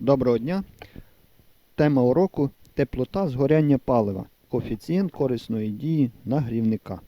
Доброго дня. Тема уроку теплота згоряння палива. Коефіцієнт корисної дії нагрівника.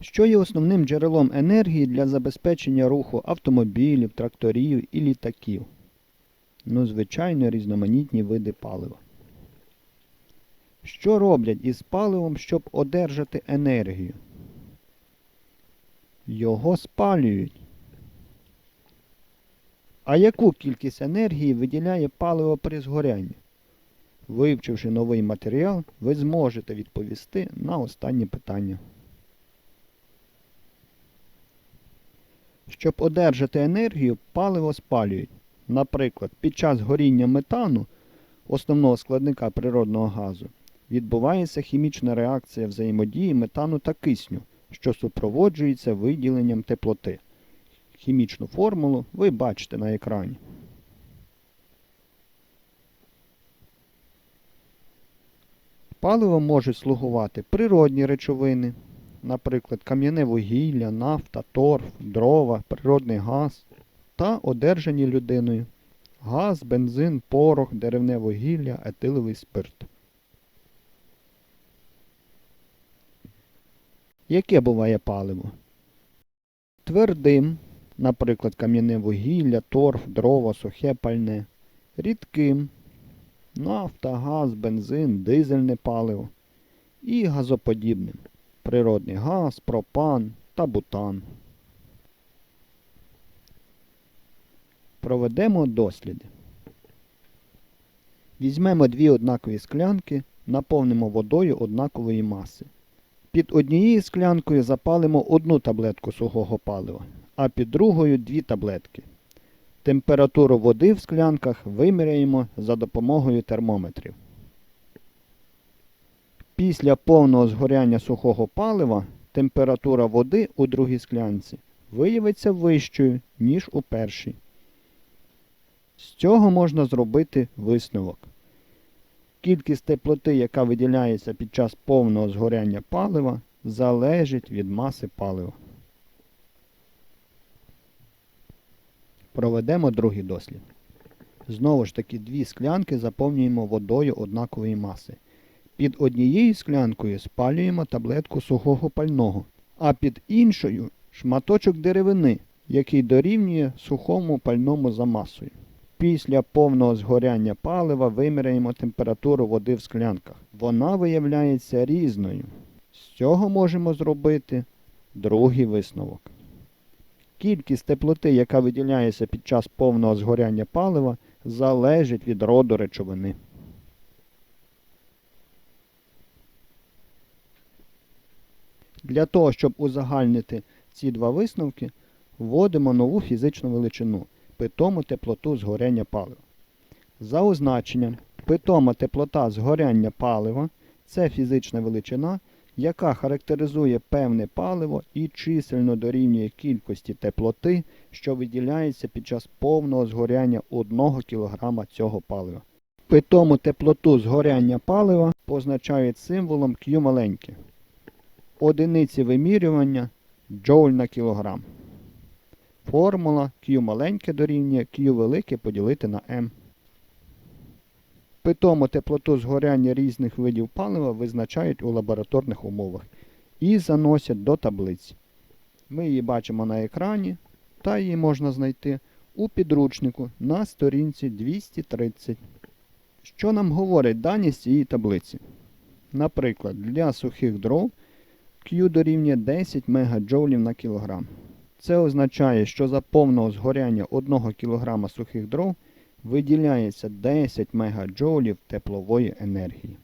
Що є основним джерелом енергії для забезпечення руху автомобілів, тракторів і літаків? Ну, звичайно, різноманітні види палива. Що роблять із паливом, щоб одержати енергію? Його спалюють. А яку кількість енергії виділяє паливо при згорянні? Вивчивши новий матеріал, ви зможете відповісти на останнє питання. Щоб одержати енергію, паливо спалюють. Наприклад, під час горіння метану, основного складника природного газу, відбувається хімічна реакція взаємодії метану та кисню, що супроводжується виділенням теплоти. Хімічну формулу ви бачите на екрані. Паливом можуть слугувати природні речовини, наприклад, кам'яне вугілля, нафта, торф, дрова, природний газ та одержані людиною газ, бензин, порох, деревне вугілля, етиловий спирт. Яке буває паливо? Твердим, наприклад, кам'яне вугілля, торф, дрова, сухе пальне. Рідким нафта, газ, бензин, дизельне паливо. І газоподібним природний газ, пропан та бутан. Проведемо досліди. Візьмемо дві однакові склянки, наповнимо водою однакової маси. Під однією склянкою запалимо одну таблетку сухого палива, а під другою дві таблетки. Температуру води в склянках виміряємо за допомогою термометрів. Після повного згоряння сухого палива температура води у другій склянці виявиться вищою, ніж у першій. З цього можна зробити висновок. Кількість теплоти, яка виділяється під час повного згоряння палива, залежить від маси палива. Проведемо другий дослід. Знову ж таки, дві склянки заповнюємо водою однакової маси. Під однією склянкою спалюємо таблетку сухого пального, а під іншою шматочок деревини, який дорівнює сухому пальному за масою. Після повного згоряння палива виміряємо температуру води в склянках. Вона виявляється різною. З цього можемо зробити другий висновок. Кількість теплоти, яка виділяється під час повного згоряння палива, залежить від роду речовини. Для того, щоб узагальнити ці два висновки, вводимо нову фізичну величину питому теплоту згоряння палива. За означенням, питома теплота згоряння палива це фізична величина, яка характеризує певне паливо і чисельно дорівнює кількості теплоти, що виділяється під час повного згоряння 1 кг цього палива. Питому теплоту згоряння палива позначають символом Q маленьке. Одиниці вимірювання джоуль на кілограм. Формула Q маленьке дорівнює Q велике поділити на M. Питому теплоту згоряння різних видів палива визначають у лабораторних умовах і заносять до таблиці. Ми її бачимо на екрані, та її можна знайти у підручнику на сторінці 230. Що нам говорить дані з цієї таблиці? Наприклад, для сухих дров Q дорівнює 10 МДж на кілограм. Це означає, що за повного згоряння 1 кг сухих дров виділяється 10 МДж теплової енергії.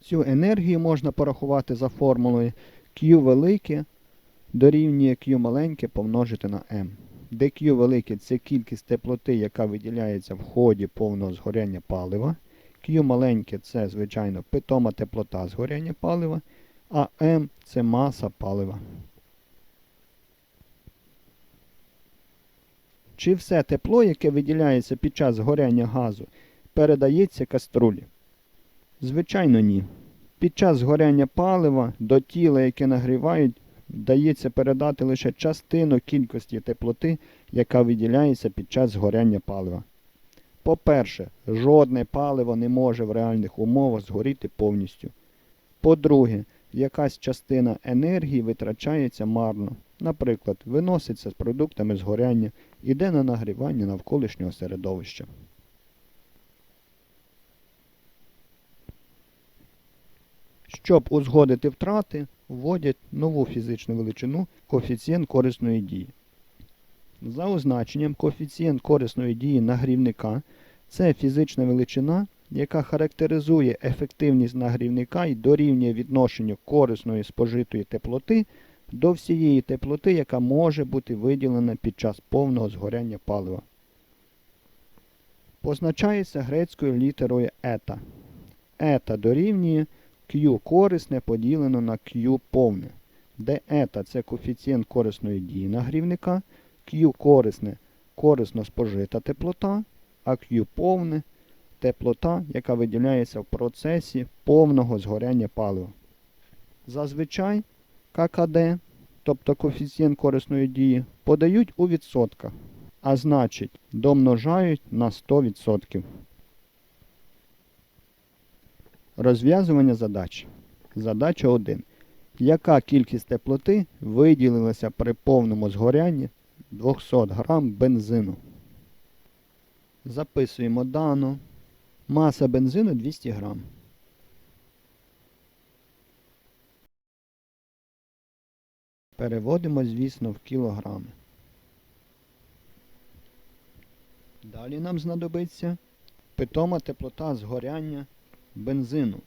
Цю енергію можна порахувати за формулою Q велике дорівнює Q маленьке помножити на M, де Q велике це кількість теплоти, яка виділяється в ході повного згоряння палива. Q маленьке це, звичайно, питома теплота згоряння палива, а М це маса палива. Чи все тепло, яке виділяється під час згоряння газу, передається каструлі? Звичайно, ні. Під час згоряння палива до тіла, яке нагрівають, вдається передати лише частину кількості теплоти, яка виділяється під час згоряння палива. По-перше, жодне паливо не може в реальних умовах згоріти повністю. По-друге, якась частина енергії витрачається марно. Наприклад, виноситься з продуктами згоряння, іде на нагрівання навколишнього середовища. Щоб узгодити втрати, вводять нову фізичну величину коефіцієнт корисної дії. За означенням, коефіцієнт корисної дії нагрівника це фізична величина, яка характеризує ефективність нагрівника і дорівнює відношенню корисної спожитої теплоти до всієї теплоти, яка може бути виділена під час повного згоряння палива. Позначається грецькою літерою ета. Ета дорівнює Q корисне поділено на Q повне, де ета це коефіцієнт корисної дії нагрівника, Q корисне корисно спожита теплота, а Q повне теплота, яка виділяється в процесі повного згоряння палива. Зазвичай ККД, тобто коефіцієнт корисної дії, подають у відсотках, а значить домножають на 100%. Розв'язування задач. Задача 1. Яка кількість теплоти виділилася при повному згорянні 200 грам бензину? Записуємо дано. Маса бензину 200 грам. Переводимо, звісно, в кілограми. Далі нам знадобиться питома теплота згоряння бензину.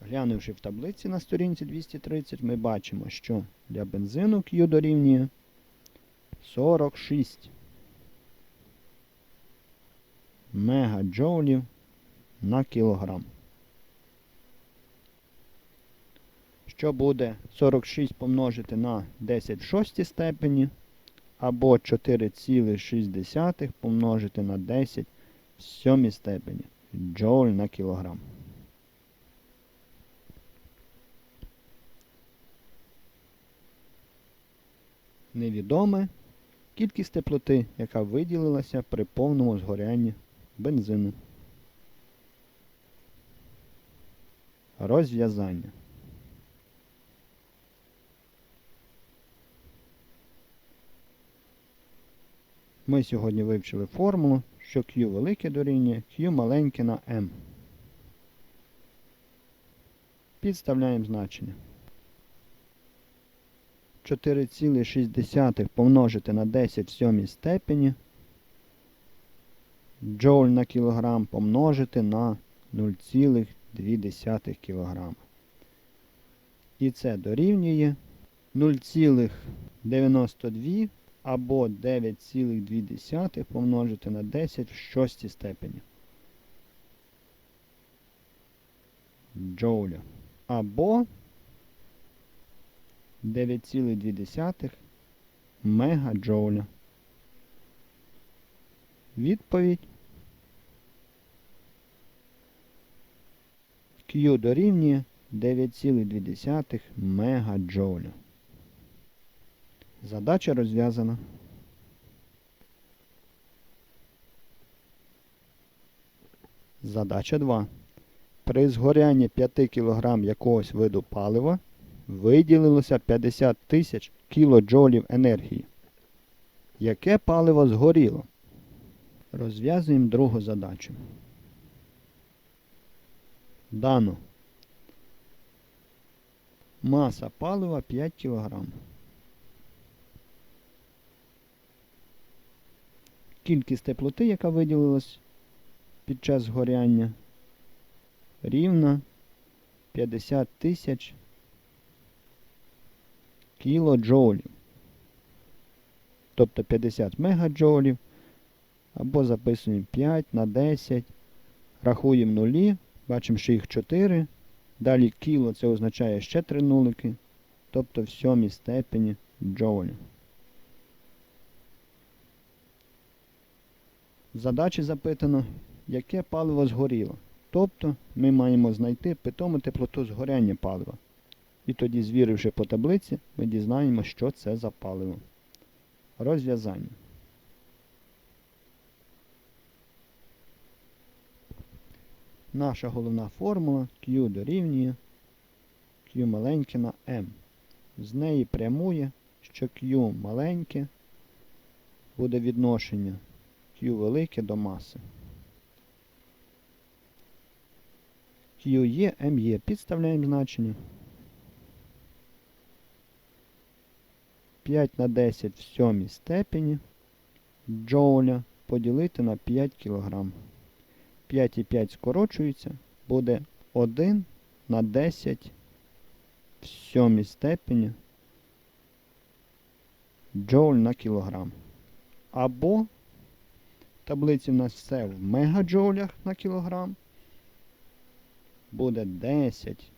Глянувши в таблиці на сторінці 230, ми бачимо, що для бензину Q дорівнює 46 мегаджоулів на кілограм. Що буде 46 помножити на 10 в шостій степені, або 4,6 помножити на 10 в сьомій степені джоуль на кілограм. Невідоме кількість теплоти, яка виділилася при повному згорянні бензину. Розв'язання. Ми сьогодні вивчили формулу, що Q велике дорівнює Q маленьке на M. Підставляємо значення. 4,6 помножити на 10 в сьомій степені. Джоуль на кілограм помножити на 0,2 кг. І це дорівнює 0,92 або 9,2 помножити на 10 в шостій степені. Джоуля. Або 9,2 мегаджоуля. Відповідь Q дорівнює 9,2 мегаджоуля. Задача розв'язана. Задача 2. При згорянні 5 кг якогось виду палива виділилося 50 тисяч кілоджолів енергії. Яке паливо згоріло? Розв'язуємо другу задачу. Дано. Маса палива 5 кг. Кількість теплоти, яка виділилась під час згоряння, рівна 50 тисяч кілоджоулів. Тобто 50 мегаджоулів. Або записуємо 5 на 10. Рахуємо нулі. Бачимо, що їх 4. Далі кіло це означає ще 3 нулики. Тобто в сьомій степені джоулів. В задачі запитано, яке паливо згоріло. Тобто ми маємо знайти питому теплоту згоряння палива. І тоді, звіривши по таблиці, ми дізнаємося, що це за паливо. Розв'язання. Наша головна формула Q дорівнює Q маленьке на M. З неї прямує, що Q маленьке буде відношення Q велике до маси. Q є, M є. Підставляємо значення. 5 на 10 в сьомій степені джоуля поділити на 5 кг. 5 і 5 скорочується, буде 1 на 10 в сьомій степені джоуль на кілограм. Або таблиці в нас все в мегаджоулях на кілограм. Буде 10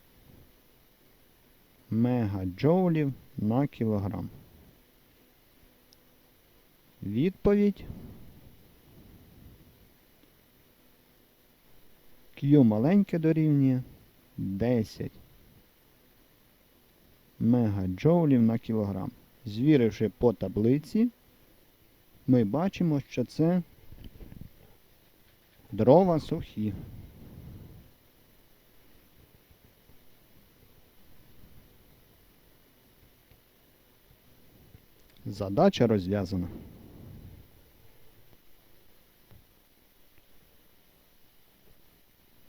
мегаджоулів на кілограм. Відповідь. Q маленьке дорівнює 10 мегаджоулів на кілограм. Звіривши по таблиці, ми бачимо, що це дрова сухі. Задача розв'язана.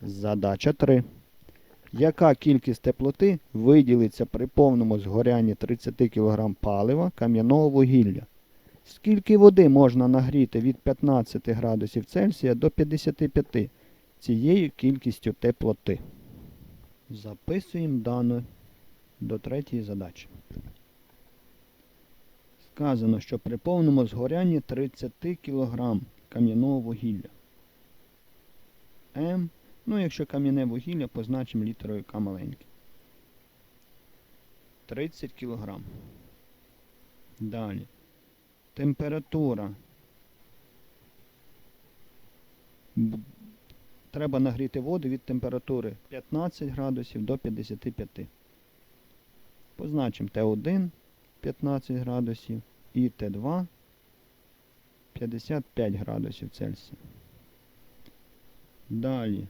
Задача 3. Яка кількість теплоти виділиться при повному згорянні 30 кг палива кам'яного вугілля? Скільки води можна нагріти від 15 градусів Цельсія до 55 цією кількістю теплоти? Записуємо дану до третьої задачі. Сказано, що при повному згорянні 30 кг кам'яного вугілля. М Ну, якщо кам'яне вугілля, позначимо літерою К маленьке. 30 кг. Далі. Температура. Треба нагріти воду від температури 15 градусів до 55. Позначимо Т1 15 градусів і Т2 55 градусів Цельсія. Далі.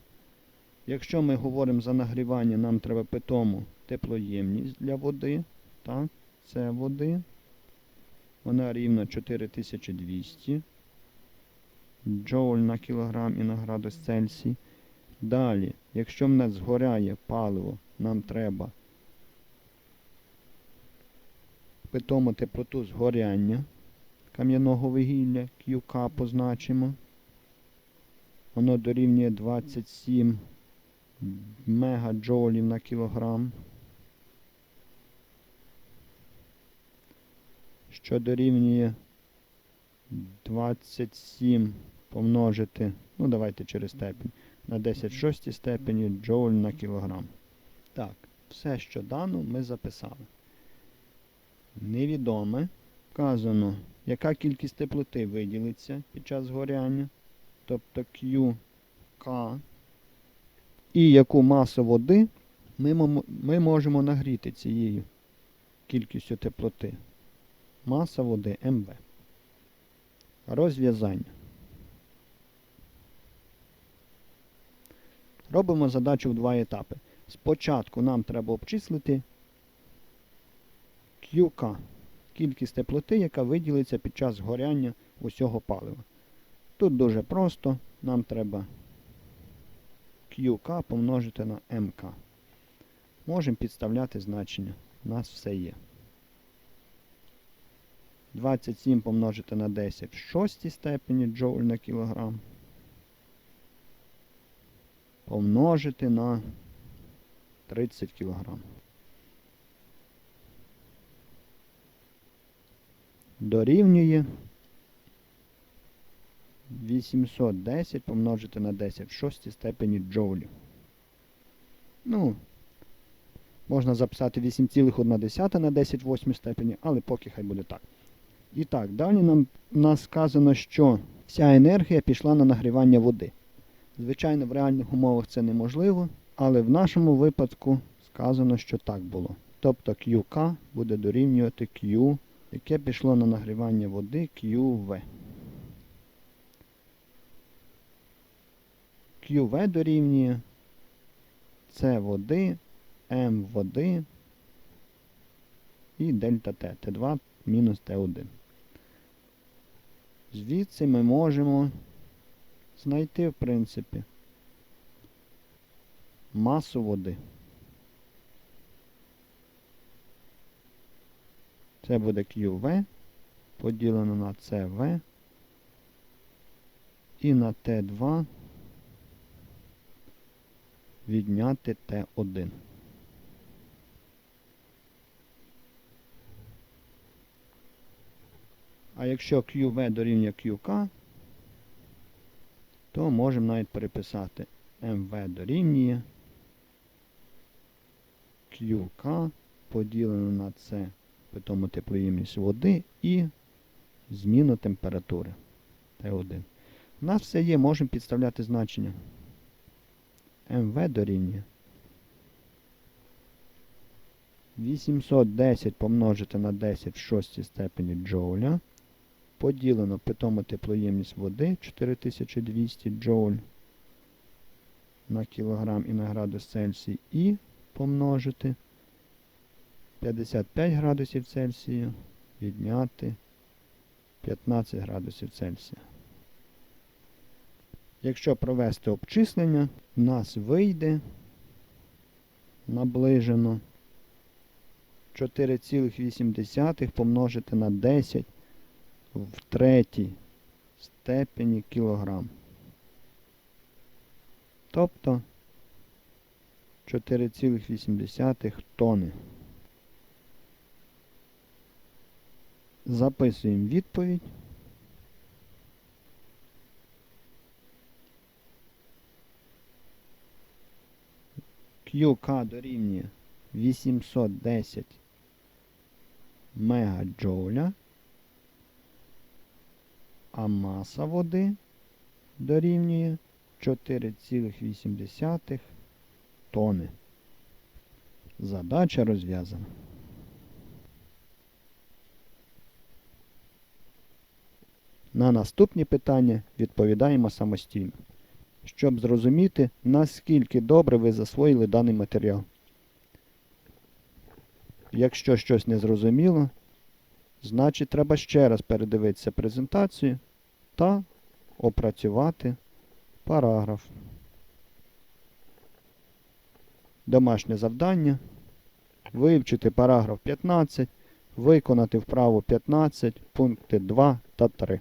Якщо ми говоримо за нагрівання, нам треба питому теплоємність для води. Так, це води. Вона рівна 4200 джоуль на кілограм і на градус Цельсій. Далі, якщо в нас згоряє паливо, нам треба питому теплоту згоряння кам'яного вугілля, QK позначимо. Воно дорівнює 27 мегаджоулів на кілограм. Що дорівнює 27 помножити, ну давайте через степень, на 10 в шостій степені джоуль на кілограм. Так, все, що дано, ми записали. Невідоме. Вказано, яка кількість теплоти виділиться під час згоряння, тобто QK і яку масу води ми, можемо нагріти цією кількістю теплоти. Маса води МВ. Розв'язання. Робимо задачу в два етапи. Спочатку нам треба обчислити QK, кількість теплоти, яка виділиться під час згоряння усього палива. Тут дуже просто, нам треба QK помножити на МК. Можемо підставляти значення. У нас все є. 27 помножити на 10 в шостій степені джоуль на кілограм. Помножити на 30 кілограм. Дорівнює 810 помножити на 10 в шостій степені джоулів. Ну, можна записати 8,1 на 10 в восьмій степені, але поки хай буде так. І так, далі нам нас сказано, що вся енергія пішла на нагрівання води. Звичайно, в реальних умовах це неможливо, але в нашому випадку сказано, що так було. Тобто QK буде дорівнювати Q, яке пішло на нагрівання води QV. QV дорівнює С води, М води і дельта Т. Т2 мінус Т1. Звідси ми можемо знайти, в принципі, масу води. Це буде QV поділено на CV і на Т2 відняти Т1. А якщо QV дорівнює QK, то можемо навіть переписати МВ дорівнює QK поділено на С питому теплоємність води і зміну температури Т1. У нас все є, можемо підставляти значення. МВ дорівнює 810 помножити на 10 в шостій степені джоуля. Поділено питому теплоємність води 4200 джоуль на кілограм і на градус Цельсій і помножити 55 градусів Цельсію відняти 15 градусів Цельсія. Якщо провести обчислення, у нас вийде наближено 4,8 помножити на 10 в третій степені кілограм. Тобто 4,8 тони. Записуємо відповідь. QK дорівнює 810 мегаджоуля, а маса води дорівнює 4,8 тони. Задача розв'язана. На наступні питання відповідаємо самостійно, щоб зрозуміти, наскільки добре ви засвоїли даний матеріал. Якщо щось не зрозуміло, значить треба ще раз передивитися презентацію та опрацювати параграф. Домашнє завдання. Вивчити параграф 15, виконати вправу 15, пункти 2 та 3.